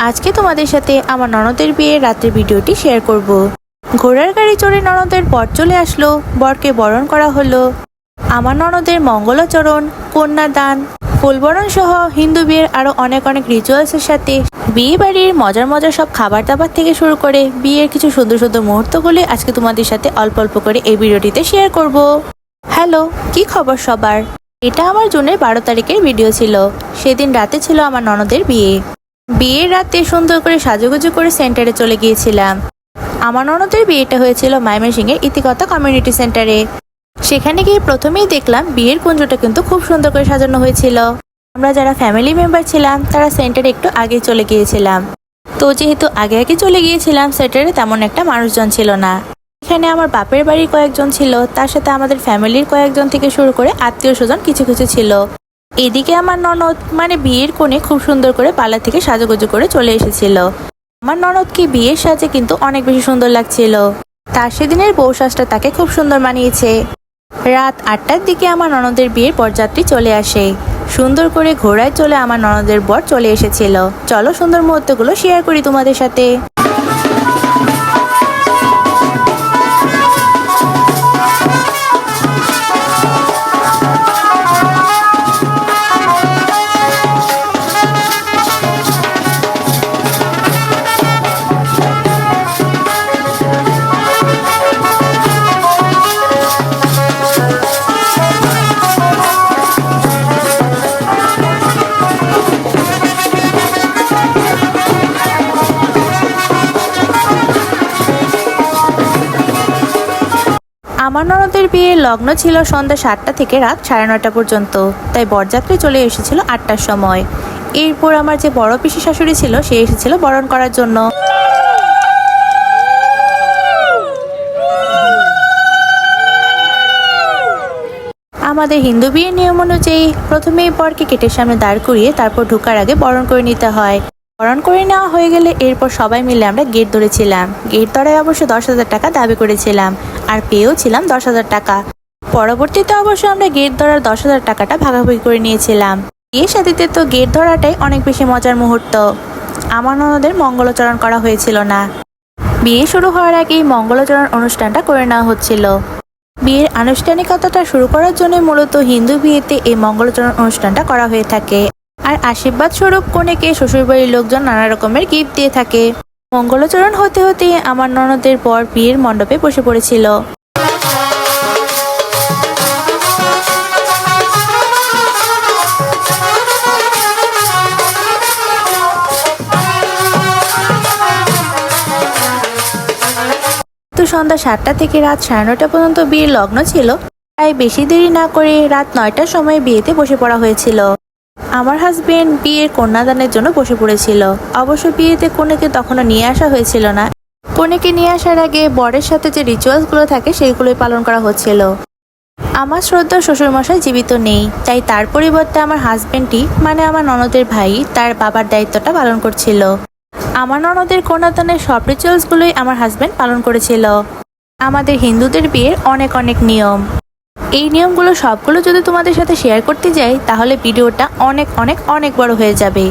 আজকে তোমাদের সাথে আমার ননদের বিয়ের রাত্রের ভিডিওটি শেয়ার করব। ঘোড়ার গাড়ি চড়ে ননদের বর চলে আসলো, বরকে বরণ করা হলো। আমার ননদের মঙ্গলাচরণ, কন্যাদান, ফুলবরণ সহ হিন্দু বিয়ের আরও অনেক অনেক রিচুয়ালসের সাথে বিয়ে বাড়ির মজার মজার সব খাবার দাবার থেকে শুরু করে বিয়ের কিছু সুন্দর সুন্দর মুহূর্তগুলি আজকে তোমাদের সাথে অল্প অল্প করে এই ভিডিওটিতে শেয়ার করব। হ্যালো কি খবর সবার? এটা আমার জুনের বারো তারিখের ভিডিও ছিল। সেদিন রাতে ছিল আমার ননদের বিয়ে। বিয়ের রাতে সুন্দর করে সাজুগুজু করে সেন্টারে চলে গিয়েছিলাম। আমার ননদের বিয়েটা হয়েছিল ময়মনসিংহের ইতিকতা কমিউনিটি সেন্টারে। সেখানে গিয়ে প্রথমেই দেখলাম বিয়ের কুঞ্জটা কিন্তু খুব সুন্দর করে সাজানো হয়েছিল। আমরা যারা ফ্যামিলি মেম্বার ছিলাম, তারা সেন্টারে একটু আগে চলে গিয়েছিলাম। তো যেহেতু আগে আগে চলে গিয়েছিলাম, সেন্টারে তেমন একটা মানুষজন ছিল না। এখানে আমার বাপের বাড়ির কয়েকজন ছিল, তার সাথে আমাদের ফ্যামিলির কয়েকজন থেকে শুরু করে আত্মীয় স্বজন কিছু কিছু ছিল। এদিকে আমার ননদ মানে বিয়ের কোণে খুব সুন্দর করে পালা থেকে সাজুগুজু করে চলে এসেছিল। আমার ননদকে বিয়ের সাজে কিন্তু অনেক বেশি সুন্দর লাগছিল। তার সেদিনের বউ সাজটা তাকে খুব সুন্দর মানিয়েছে। রাত আটটার দিকে আমার ননদের বিয়ের বরযাত্রী চলে আসে। সুন্দর করে ঘোড়ায় চলে আমার ননদের বর চলে এসেছিল। চলো সুন্দর মুহূর্তগুলো শেয়ার করি তোমাদের সাথে। আমার ননদের বিয়ের লগ্ন ছিল সন্ধ্যা সাতটা থেকে রাত সাড়ে নয়টা পর্যন্ত। তাই বরযাত্রী চলে এসেছিল আটটার সময়। এরপর আমার যে বড় পিসি শাশুড়ি ছিল, সে এসেছিল বরণ করার জন্য। আমাদের হিন্দু বিয়ের নিয়ম অনুযায়ী প্রথমেই বরকে কেটের সামনে দাঁড় করিয়ে তারপর ঢোকার আগে বরণ করে নিতে হয়। বরণ করে নেওয়া হয়ে গেলে এরপর সবাই মিলে আমরা গেট ধরেছিলাম। গেট ধরায় অবশ্য দশ হাজার টাকা দাবি করেছিলাম, আর পেয়েও ছিলাম দশ হাজার টাকা। পরবর্তীতে অবশ্য আমরা গেট ধরার দশ হাজার টাকাটা ভাগাভাগি করে নিয়েছিলাম। বিয়ে সাথীতে তো গেট ধরাটাই অনেক বেশি মজার মুহূর্ত। আমার ননদের মঙ্গলাচরণ করা হয়েছিল না। বিয়ে শুরু হওয়ার আগেই মঙ্গলাচরণ অনুষ্ঠানটা করে নেওয়া হচ্ছিল। বিয়ের আনুষ্ঠানিকতাটা শুরু করার জন্য মূলত হিন্দু বিয়েতে এই মঙ্গলাচরণ অনুষ্ঠানটা করা হয়ে থাকে। আর আশীর্বাদ স্বরূপ কনেকে শ্বশুরবাড়ির লোকজন নানা রকমের গিফট দিয়ে থাকে। মঙ্গলাচরণ হতে হতে আমার ননদের পর বিয়ের মণ্ডপে বসে পড়েছিল। সন্ধ্যা সাতটা থেকে রাত সাড়ে নটা পর্যন্ত বিয়ের লগ্ন ছিল, তাই বেশি দেরি না করে রাত নয়টার সময় বিয়েতে বসে পড়া হয়েছিল। আমার হাজবেন্ড বিয়ের কন্যাদানের জন্য বসে পড়েছিল। অবশ্য বিয়েতে কনেকে তখনও নিয়ে আসা হয়েছিল না। কনেকে নিয়ে আসার আগে বরের সাথে যে রিচুয়ালসগুলো থাকে, সেইগুলোই পালন করা হচ্ছিল। আমার শ্রদ্ধা শ্বশুরমশাই জীবিত নেই, তাই তার পরিবর্তে আমার হাজবেন্ডই মানে আমার ননদের ভাই, তার বাবার দায়িত্বটা পালন করছিল। আমার ননদের কন্যাদানের সব রিচুয়ালসগুলোই আমার হাজবেন্ড পালন করেছিল। আমাদের হিন্দুদের বিয়ের অনেক অনেক নিয়ম। এই নিয়মগুলো সবগুলো যদি তোমাদের সাথে শেয়ার করতে যাই, তাহলে ভিডিওটা অনেক অনেক অনেক বড় হয়ে যাবে।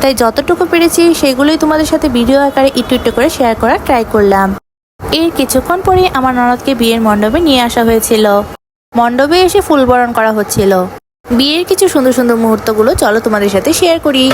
তাই যতটুকু পেরেছি, সেগুলোই তোমাদের সাথে ভিডিও আকারে একটু একটু করে শেয়ার করার ট্রাই করলাম। এর কিছুক্ষণ পরে আমার ননদকে বিয়ের মণ্ডপে নিয়ে আসা হয়েছিল। মণ্ডপে এসে ফুল বরণ করা হচ্ছিল। বিয়ের কিছু সুন্দর সুন্দর মুহূর্তগুলো চলো তোমাদের সাথে শেয়ার করি।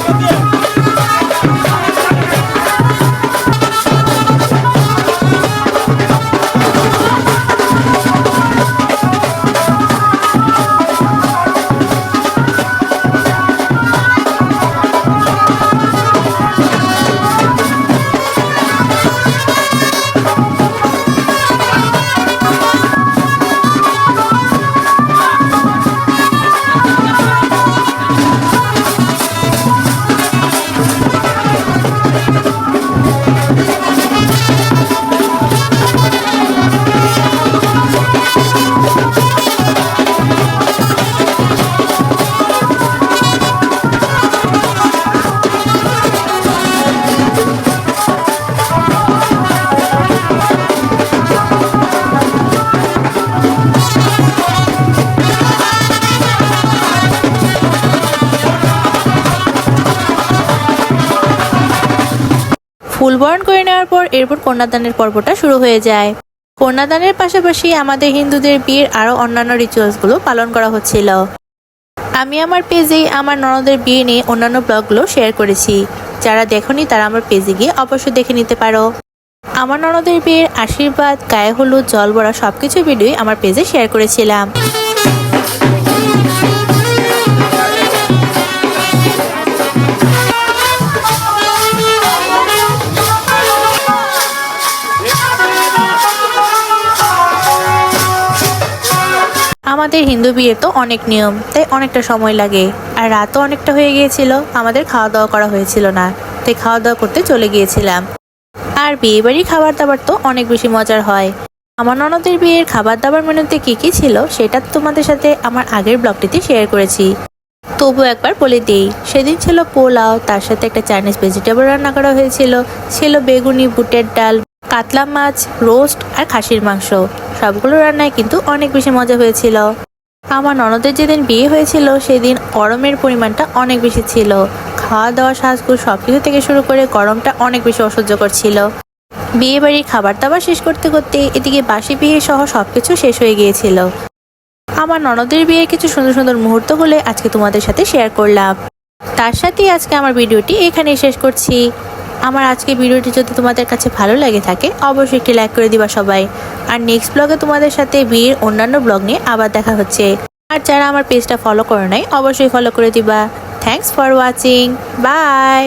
ফুল বরণ করে নেওয়ার পর এরপর কন্যাদানের পর্বটা শুরু হয়ে যায়। কন্যাদানের পাশাপাশি আমাদের হিন্দুদের বিয়ের আরও অন্যান্য রিচুয়ালসগুলো পালন করা হচ্ছিল। আমি আমার পেজে আমার ননদের বিয়ে নিয়ে অন্যান্য ব্লগগুলো শেয়ার করেছি। যারা দেখনি তারা আমার পেজে গিয়ে অবশ্যই দেখে নিতে পারো। আমার ননদের বিয়ের আশীর্বাদ, গায়ে হলুদ, জল ভরা সবকিছু ভিডিওই আমার পেজে শেয়ার করেছিলাম। আমাদের হিন্দু বিয়ে তো অনেক নিয়ম, তাই অনেকটা সময় লাগে। আর রাতও অনেকটা হয়ে গিয়েছিল, আমাদের খাওয়া দাওয়া করা হয়েছিল না, তাই খাওয়া দাওয়া করতে চলে গিয়েছিলাম। আর বিয়ে বাড়ির খাবার দাবার তো অনেক বেশি মজার হয়। আমার ননদের বিয়ের খাবার দাবার মেনুতে কী কী ছিল, সেটা তোমাদের সাথে আমার আগের ব্লগটিতে শেয়ার করেছি। তবু একবার বলে দিই, সেদিন ছিল পোলাও, তার সাথে একটা চাইনিজ ভেজিটেবল রান্না করা হয়েছিল। ছিল বেগুনি, বুটের ডাল কাতলা মাছ, রোস্ট আর খাসির মাংস। সবগুলো রান্নায় কিন্তু অনেক বেশি মজা হয়েছিল। আমার ননদের যেদিন বিয়ে হয়েছিল, সেদিন গরমের পরিমাণটা অনেক বেশি ছিল। খাওয়া দাওয়া সাজগুজ সব কিছু থেকে শুরু করে গরমটা অনেক বেশি অসহ্যকর ছিল। বিয়ে বাড়ির খাবার দাবার শেষ করতে করতে এদিকে বাসি বিয়ে সহ সব কিছু শেষ হয়ে গিয়েছিল। আমার ননদের বিয়ের কিছু সুন্দর সুন্দর মুহূর্ত মুহূর্তগুলো আজকে তোমাদের সাথে শেয়ার করলাম। তার সাথেই আজকে আমার ভিডিওটি এখানেই শেষ করছি। আমার আজকে ভিডিওটি যদি তোমাদের কাছে ভালো লাগে থাকে, অবশ্যই একটি লাইক করে দিবা সবাই। আর নেক্সট ব্লগে তোমাদের সাথে বিয়ের অন্যান্য ব্লগ নিয়ে আবার দেখা হচ্ছে। আর যারা আমার পেজটা ফলো করে নাই, অবশ্যই ফলো করে দিবা। Thanks for watching by